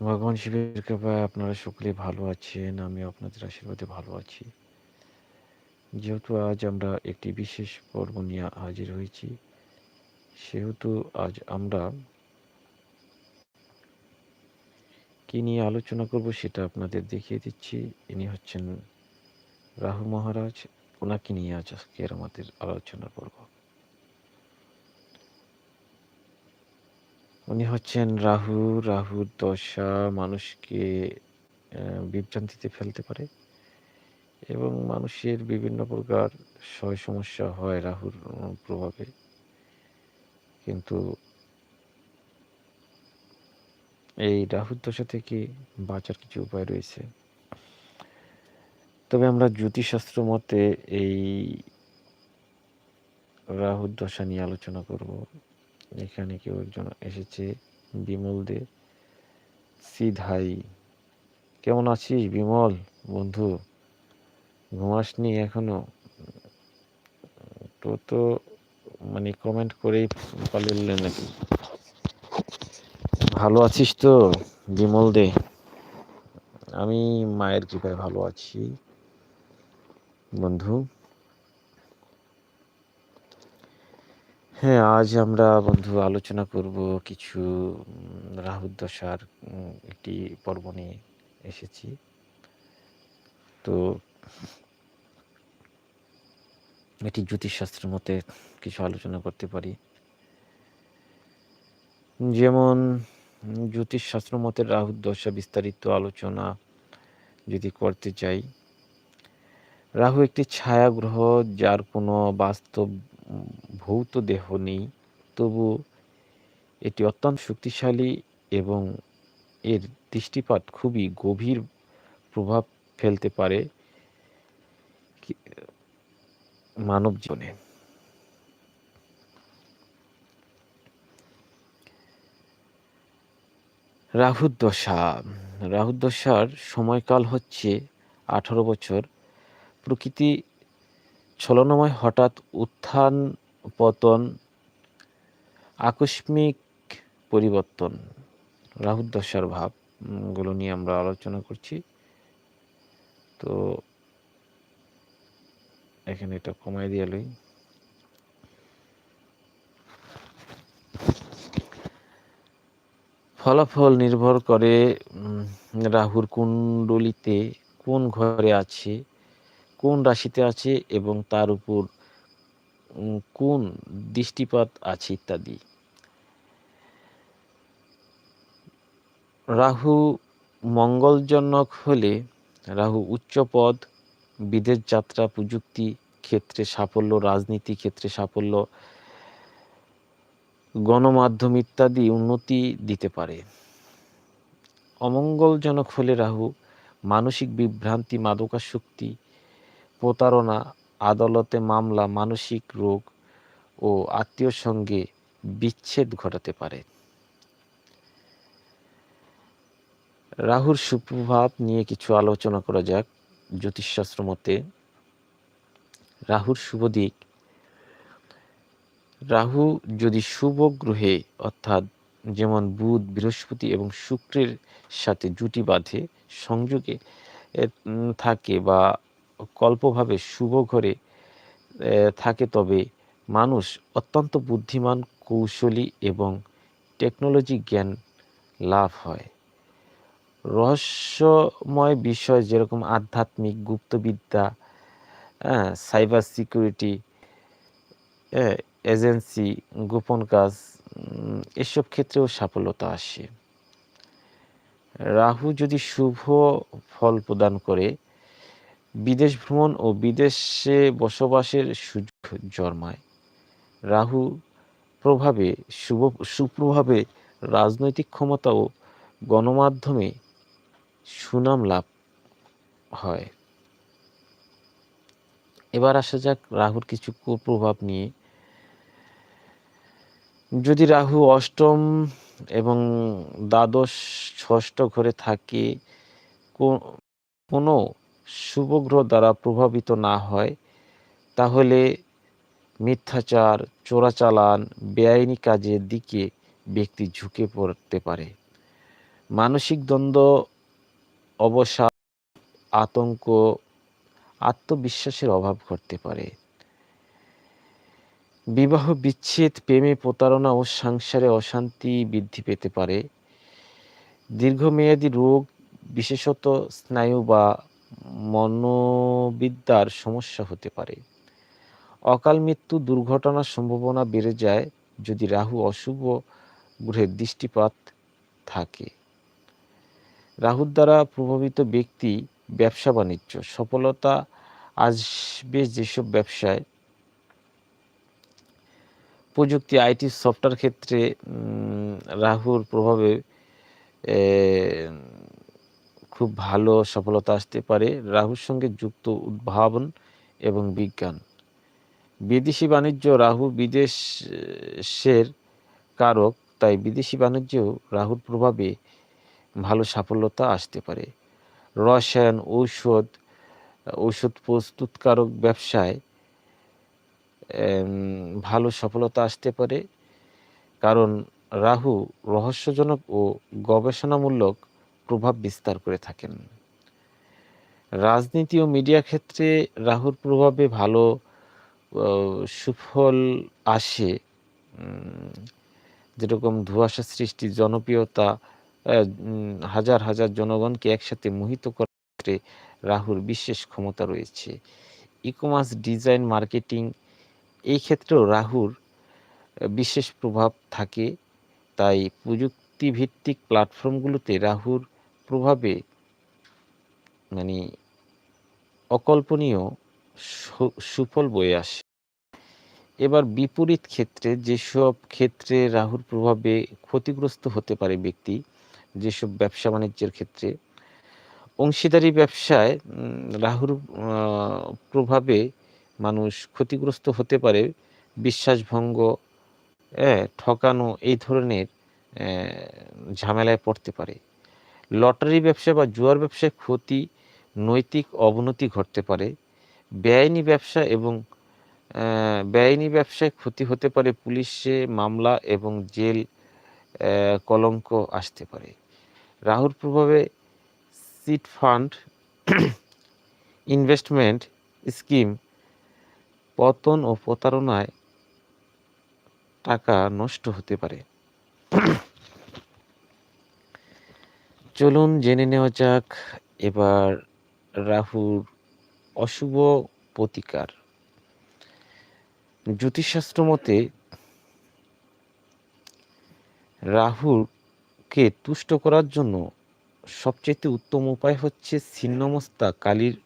ভগবান শিবের কৃপায় আপনারা সকলে ভালো আছেন। আমি আপনাদের আশীর্বাদে ভালো আছি। যেহেতু আজ আমরা একটি বিশেষ পর্ব নিয়ে হাজির হয়েছি, সেহেতু আজ আমরা কি নিয়ে আলোচনা করব সেটা আপনাদের দেখিয়ে দিচ্ছি। ইনি হচ্ছেন রাহু মহারাজ। ওনাকে নিয়ে আজ আজকের আমাদের আলোচনা পর্ব। উনি হচ্ছেন রাহু। রাহুর দশা মানুষকে বিভ্রান্তিতে ফেলতে পারে এবং মানুষের বিভিন্ন প্রকার সয় সমস্যা হয় রাহুর প্রভাবে। কিন্তু এই রাহুর দশা থেকে বাঁচার কিছু উপায় রয়েছে। তবে আমরা জ্যোতিষশাস্ত্র মতে এই রাহুর দশা নিয়ে আলোচনা করব। এখানে কেউ একজন এসেছে বিমল দে। সিধাই। কেমন আছিস বিমল বন্ধু? ঘুমাসনি এখনও? তো, তো মানে কমেন্ট করেই পালিয়ে নাকি? ভালো আছিস তো বিমল দে? আমি মায়ের কৃপায় ভালো আছি। বন্ধু। হ্যাঁ, আজ আমরা বন্ধু আলোচনা করব কিছু উম রাহুর দশার একটি পর্ব নিয়ে এসেছি। তো এটি জ্যোতিষশাস্ত্রের মতে কিছু আলোচনা করতে পারি। যেমন জ্যোতিষশাস্ত্র মতে রাহুর দশা বিস্তারিত আলোচনা যদি করতে চাই। রাহু একটি ছায়া গ্রহ যার কোনো বাস্তব ভৌত দেহ নেই। তবু এটি অত্যন্ত শক্তিশালী এবং এর দৃষ্টিপাত খুবই গভীর প্রভাব ফেলতে পারে মানব জীবনে। রাহুর দশা। রাহুর দশার সময়কাল হচ্ছে ১৮ বছর। প্রকৃতি ছলনাময় হঠাৎ উত্থান পতন, আকস্মিক পরিবর্তন। রাহুর দশার ভাবগুলো নিয়ে আমরা আলোচনা করছি। তো এখানে এটা কমায় দিয়া লই। ফলাফল নির্ভর করে রাহুর কুণ্ডলিতে কোন ঘরে আছে, কোন রাশিতে আছে এবং তার উপর কোন দৃষ্টিপাত আছে ইত্যাদি। রাহু মঙ্গলজনক হলে রাহু উচ্চ পদ, বিদেশ যাত্রা, প্রযুক্তি ক্ষেত্রে সাফল্য, রাজনীতি ক্ষেত্রে সাফল্য গণমাধ্যম ইত্যাদি উন্নতি দিতে পারে। অমঙ্গলজনক হলে রাহু মানসিক বিভ্রান্তি, মাদকাসক্তি, প্রতারণা, আদালতে মামলা, মানসিক রোগ ও আত্মীয়র সঙ্গে বিচ্ছেদ ঘটাতে পারে। রাহুর সুপ্রভাব নিয়ে কিছু আলোচনা করা যাক। জ্যোতিষশাস্ত্র মতে রাহুর শুভ দিক রাহু যদি শুভ গ্রহে অর্থাৎ যেমন বুধ, বৃহস্পতি এবং শুক্রের সাথে জুটি বাঁধে, সংযোগে থাকে বা কল্পভাবে শুভ ঘরে থাকে তবে মানুষ অত্যন্ত বুদ্ধিমান, কৌশলী এবং টেকনোলজি জ্ঞান লাভ হয়। রহস্যময় বিষয় যেরকম আধ্যাত্মিক, গুপ্তবিদ্যা? সাইবার সিকিউরিটি, এজেন্সি, গোপন কাজ এসব ক্ষেত্রেও সাফল্যতা আসে। রাহু যদি শুভ ফল প্রদান করে, বিদেশ ভ্রমণ ও বিদেশে বসবাসের সুযোগ জন্মায়। রাহু প্রভাবে শুভ সুপ্রভাবে রাজনৈতিক ক্ষমতা ও গণমাধ্যমে সুনাম লাভ হয়। এবার আসা যাক রাহুর কিছু কুপ্রভাব নিয়ে। যদি রাহু অষ্টম এবং দ্বাদশ, ষষ্ঠ ঘরে থাকে, কোনো শুভ গ্রহ দ্বারা প্রভাবিত না হয়, তাহলে মিথ্যাচার, চোরাচালান, বেআইনি কাজের দিকে ব্যক্তি ঝুঁকে পড়তে পারে। মানসিক দ্বন্দ্ব অবসাদ আতঙ্ক আত্মবিশ্বাসের অভাব ঘটতে পারে বিবাহ বিচ্ছেদ প্রেমে প্রতারণা ও সংসারে অশান্তি বৃদ্ধি পেতে পারে দীর্ঘমেয়াদী রোগ বিশেষত স্নায়ু বা মনোবিদ্যার সমস্যা হতে পারে। অকাল মৃত্যু দুর্ঘটনার সম্ভাবনা বেড়ে যায় যদি রাহু অশুভ গ্রহের দৃষ্টিপাত থাকে। রাহুর দ্বারা প্রভাবিত ব্যক্তি ব্যবসা বাণিজ্য, সফলতা আসবে যেসব ব্যবসায়। প্রযুক্তি, আইটি, সফটওয়্যার ক্ষেত্রে রাহুর প্রভাবে খুব ভালো সফলতা আসতে পারে রাহুর সঙ্গে যুক্ত উদ্ভাবন এবং বিজ্ঞান। বিদেশি বাণিজ্য রাহু বিদেশের কারক, তাই বিদেশি বাণিজ্যেও রাহুর প্রভাবে ভালো সাফল্যতা আসতে পারে। রসায়ন, ঔষধ ঔষধ প্রস্তুতকারক ব্যবসায় ভালো সফলতা আসতে পারে। কারণ রাহু রহস্যজনক ও গবেষণামূলক প্রভাব বিস্তার করে থাকেন। রাজনীতি ও মিডিয়া ক্ষেত্রে রাহুর প্রভাবে ভালো সুফল আসে। যেরকম ধোঁয়াশা সৃষ্টি জনপ্রিয়তা হাজার হাজার জনগণকে একসাথে মোহিত করার ক্ষেত্রে রাহুর বিশেষ ক্ষমতা রয়েছে। ই কমার্স ডিজাইন, মার্কেটিং, এই ক্ষেত্রেও রাহুর বিশেষ প্রভাব থাকে। তাই প্রযুক্তিভিত্তিক প্ল্যাটফর্মগুলোতে রাহুর প্রভাবে মানে অকল্পনীয় সুফল বয়ে আসে। এবার বিপরীত ক্ষেত্রে যেসব ক্ষেত্রে রাহুর প্রভাবে ক্ষতিগ্রস্ত হতে পারে ব্যক্তি, যেসব ব্যবসা বাণিজ্যের ক্ষেত্রে, অংশীদারি ব্যবসায় রাহুর প্রভাবে মানুষ ক্ষতিগ্রস্ত হতে পারে বিশ্বাসভঙ্গ ঠকানো, এই ধরনের ঝামেলায় পড়তে পারে। লটারি ব্যবসা বা জুয়ার ব্যবসায় ক্ষতি, নৈতিক অবনতি ঘটতে পারে। বেআইনি ব্যবসা এবং বেআইনি ব্যবসায় ক্ষতি হতে পারে পুলিশে মামলা এবং জেল কলঙ্ক আসতে পারে। রাহুর প্রভাবে সিট ফান্ড ইনভেস্টমেন্ট স্কিম পতন ও প্রতারণায় টাকা নষ্ট হতে পারে। চলুন জেনে নেওয়া যাক এবার রাহুর অশুভ প্রতিকার। জ্যোতিষশাস্ত্র মতে রাহুকে তুষ্ট করার জন্য সবচেয়ে উত্তম উপায় হচ্ছে ছিন্নমস্তা কালীর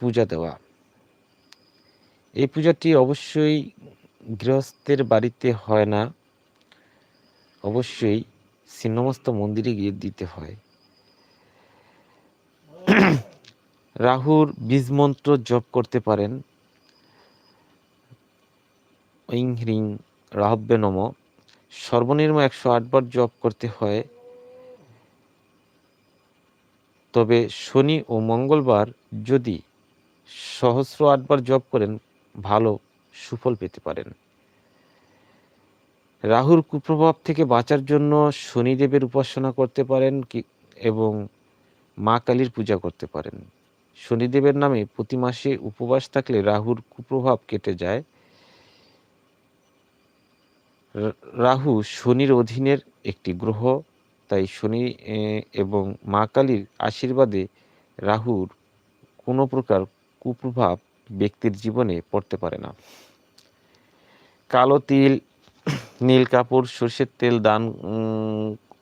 পূজা দেওয়া। এই পূজাটি অবশ্যই গৃহস্থের বাড়িতে হয় না। অবশ্যই ছিন্নমস্ত মন্দিরে গিয়ে দিতে হয়। রাহুর বীজ মন্ত্র জপ করতে পারেন। ঐং হ্রিং রাহব্যে নম। সর্বনিম্ন একশো আটবার জপ করতে হয়। তবে শনি ও মঙ্গলবার যদি সহস্র আটবার জপ করেন, ভালো সুফল পেতে পারেন। রাহুর কুপ্রভাব থেকে বাঁচার জন্য শনিদেবের উপাসনা করতে পারেন কি, এবং মা কালীর পূজা করতে পারেন। শনিদেবের নামে প্রতি মাসে উপবাস থাকলে রাহুর কুপ্রভাব কেটে যায়। রাহু শনির অধীনের একটি গ্রহ, তাই শনি এবং মা কালীর আশীর্বাদে রাহুর কোনো প্রকার কুপ্রভাব ব্যক্তির জীবনে পড়তে পারে না। কালো তিল নীল কাপড়, সর্ষের তেল দান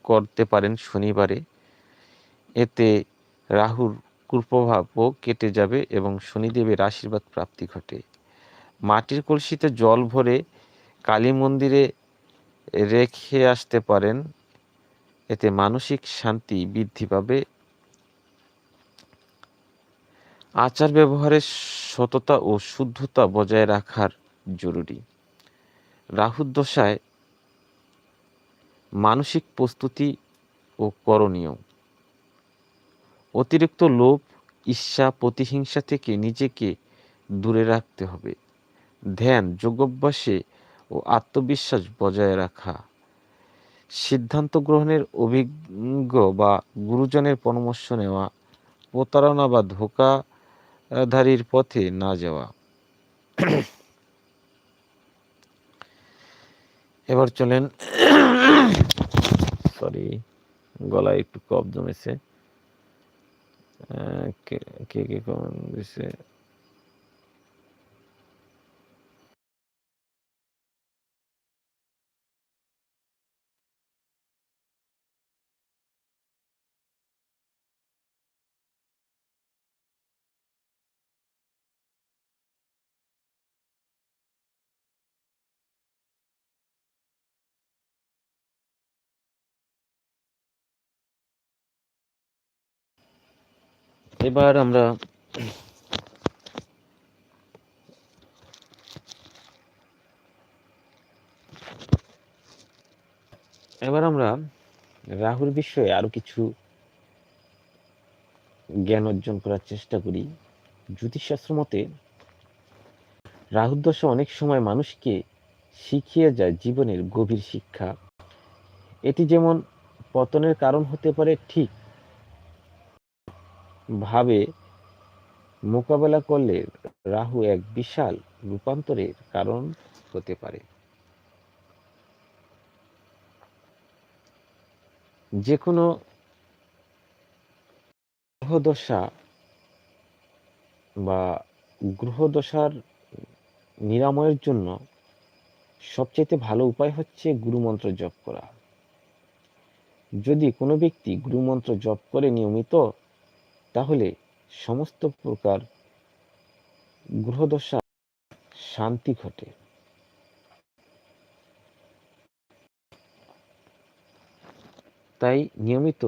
করতে পারেন শনিবারে। এতে রাহুর কুপ্রভাবও কেটে যাবে এবং শনিদেবের আশীর্বাদ প্রাপ্তি ঘটে। মাটির কলসিতে জল ভরে কালী মন্দিরে রেখে আসতে পারেন। এতে মানসিক শান্তি বৃদ্ধি পাবে। আচার ব্যবহারের সততা ও শুদ্ধতা বজায় রাখার জরুরি। রাহুদশায় মানসিক প্রস্তুতি ও করণীয়। অতিরিক্ত লোভ, ঈর্ষা, প্রতিহিংসা থেকে নিজেকে দূরে রাখতে হবে। ধ্যান, যোগাভ্যাসে ও আত্মবিশ্বাস বজায় রাখা। সিদ্ধান্ত গ্রহণের অভিজ্ঞ বা গুরুজনের পরামর্শ নেওয়া, প্রতারণা বা ধোকাধারীর পথে না যাওয়া। এবার চলেন। সরি গলায় একটু কফ জমেছে। কে কে কমেন্ট দিছে? এবার আমরা এবার আমরা রাহুর বিষয়ে আরও কিছু জ্ঞান অর্জন করার চেষ্টা করি। জ্যোতিষশাস্ত্র মতে, রাহুর দশা অনেক সময় মানুষকে শিখিয়ে যায় জীবনের গভীর শিক্ষা। এটি যেমন পতনের কারণ হতে পারে, ঠিক ভাবে মোকাবেলা করলে রাহু এক বিশাল রূপান্তরের কারণ হতে পারে। যে কোনো গ্রহদশা বা গ্রহদশার নিরাময়ের জন্য সবচেয়ে ভালো উপায় হচ্ছে গুরুমন্ত্র জপ করা। যদি কোনো ব্যক্তি গুরুমন্ত্র জপ করে নিয়মিত তাহলে সমস্ত প্রকার গ্রহদশা শান্তি ঘটে। তাই নিয়মিত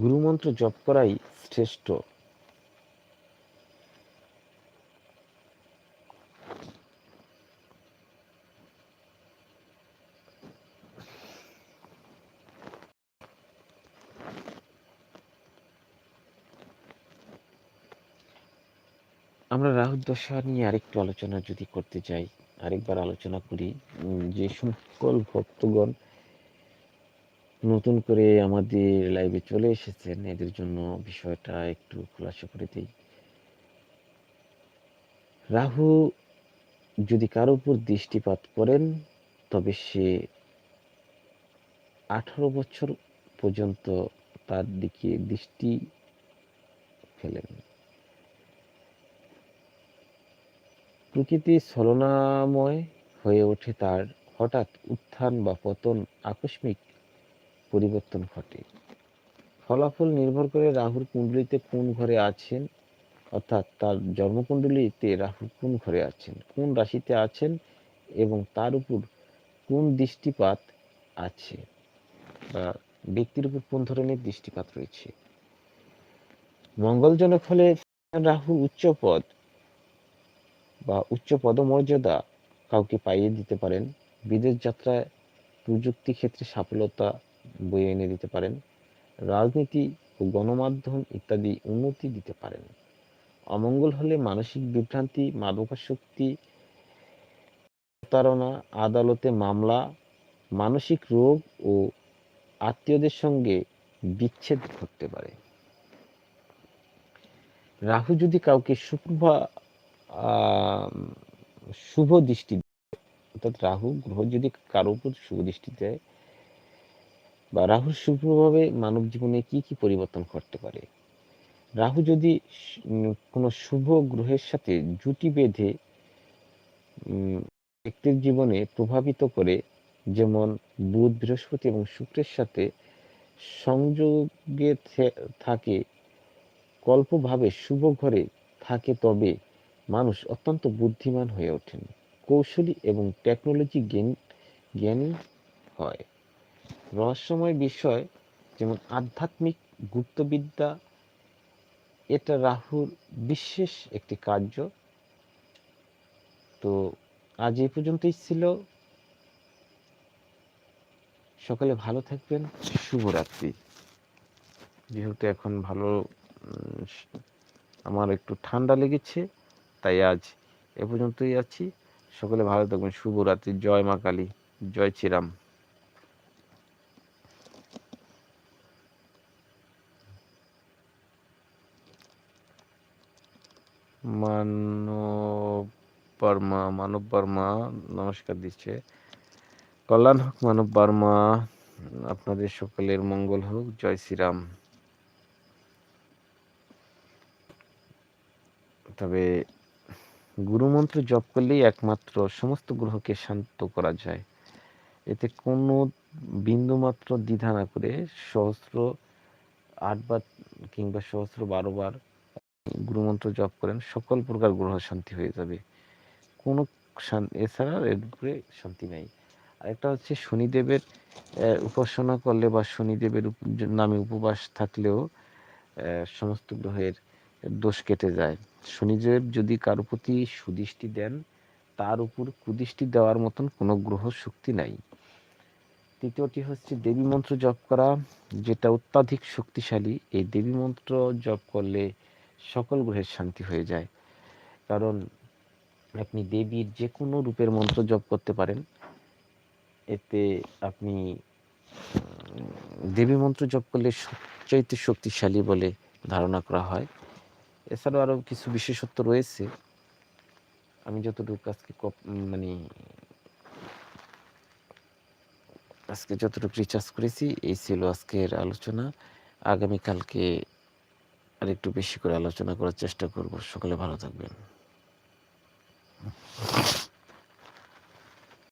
গুরুমন্ত্র জপ করাই শ্রেষ্ঠ। আমরা রাহুর দশা নিয়ে আরেকটু আলোচনা যদি করতে চাই, আরেকবার আলোচনা করি যে সকল ভক্তগণ নতুন করে আমাদের লাইভে চলে এসেছেন, এদের জন্য বিষয়টা একটু খোলাসা করে দিই। রাহু যদি কারও উপর দৃষ্টিপাত করেন, তবে সে আঠারো বছর পর্যন্ত তার দিকে দৃষ্টি ফেলেন। প্রকৃতি ছলনাময় হয়ে ওঠে তার হঠাৎ উত্থান বা পতন আকস্মিক পরিবর্তন ঘটে। ফলাফল নির্ভর করে রাহুর কুণ্ডলিতে কোন ঘরে আছেন, অর্থাৎ তার জন্মকুণ্ডলিতে রাহু কোন ঘরে আছেন, কোন রাশিতে আছেন এবং তার উপর কোন দৃষ্টিপাত আছে বা ব্যক্তির উপর কোন ধরনের দৃষ্টিপাত রয়েছে। মঙ্গলজনক হলে রাহু উচ্চ পদ বা উচ্চ পদমর্যাদা কাউকে পাইয়ে দিতে পারেন, বিদেশ যাত্রায় প্রযুক্তি ক্ষেত্রে সফলতা বয়ে এনে দিতে পারেন, রাজনীতি ও গণমাধ্যম ইত্যাদি উন্নতি দিতে পারেন। অমঙ্গল হলে মানসিক বিভ্রান্তি, মাদকাসক্তি, প্রতারণা, আদালতে মামলা, মানসিক রোগ ও আত্মীয়দের সঙ্গে বিচ্ছেদ ঘটতে পারে। রাহু যদি কাউকে সুপ্রভা শুভ দৃষ্টি অর্থাৎ রাহু গ্রহ যদি কারও উপর শুভ দৃষ্টি দেয়, বা রাহুর শুভ প্রভাবে মানব জীবনে কি কি পরিবর্তন ঘটতে পারে? রাহু যদি কোনো শুভ গ্রহের সাথে জুটি বেঁধে ব্যক্তির জীবনে প্রভাবিত করে, যেমন বুধ, বৃহস্পতি এবং শুক্রের সাথে সংযোগে থাকে, কল্পভাবে শুভ ঘরে থাকে তবে মানুষ অত্যন্ত বুদ্ধিমান হয়ে ওঠেন। কৌশলী এবং টেকনোলজি জ্ঞানী হয়। রহস্যময় বিষয় যেমন আধ্যাত্মিক গুপ্তবিদ্যা, এটা রাহুর বিশেষ একটি কার্য। তো আজ এই পর্যন্তই ছিল। সকালে ভালো থাকবেন, শুভরাত্রি। যেহেতু এখন ভালো আমার একটু ঠান্ডা লেগেছে তাই আজ এ পর্যন্তই আছি। সকলে ভালো থাকবেন। শুভরাত্রি। জয় মা কালী। জয় শ্রীরাম। মানব বর্মা মানব বর্মা নমস্কার দিচ্ছে। কল্যাণ হোক মানব বর্মা আপনাদের সকলের মঙ্গল হোক। জয় শ্রীরাম। তবে গুরুমন্ত্র জপ করলেই একমাত্র সমস্ত গ্রহকে শান্ত করা যায়। এতে কোনো বিন্দুমাত্র দ্বিধা না করে সহস্র আটবার কিংবা সহস্র বারো বার গুরুমন্ত্র জপ করেন, সকল প্রকার গ্রহ শান্তি হয়ে যাবে। কোনো এছাড়া এর উপরে শান্তি নাই। আরেকটা হচ্ছে শনিদেবের উপাসনা করলে বা শনিদেবের নামে উপবাস থাকলেও সমস্ত গ্রহের দোষ কেটে যায়। শনিদেব যদি কারও প্রতি সুদৃষ্টি দেন, তার উপর কুদৃষ্টি দেওয়ার মতন কোনো গ্রহ শক্তি নাই। তৃতীয়টি হচ্ছে দেবী মন্ত্র জপ করা, যেটা অত্যাধিক শক্তিশালী। এই দেবী মন্ত্র জপ করলে সকল গ্রহের শান্তি হয়ে যায়। কারণ আপনি দেবীর যে কোনো রূপের মন্ত্র জপ করতে পারেন। এতে আপনি দেবী মন্ত্র জপ করলে সবচাইতে শক্তিশালী বলে ধারণা করা হয়। এছাড়াও আরও কিছু বিশেষত্ব রয়েছে। আমি যতটুকু আজকে মানে আজকে যতটুকু রিচার্জ করেছি, এই ছিল আজকের আলোচনা। আগামীকালকে আর একটু বেশি করে আলোচনা করার চেষ্টা করব। সকলে ভালো থাকবেন।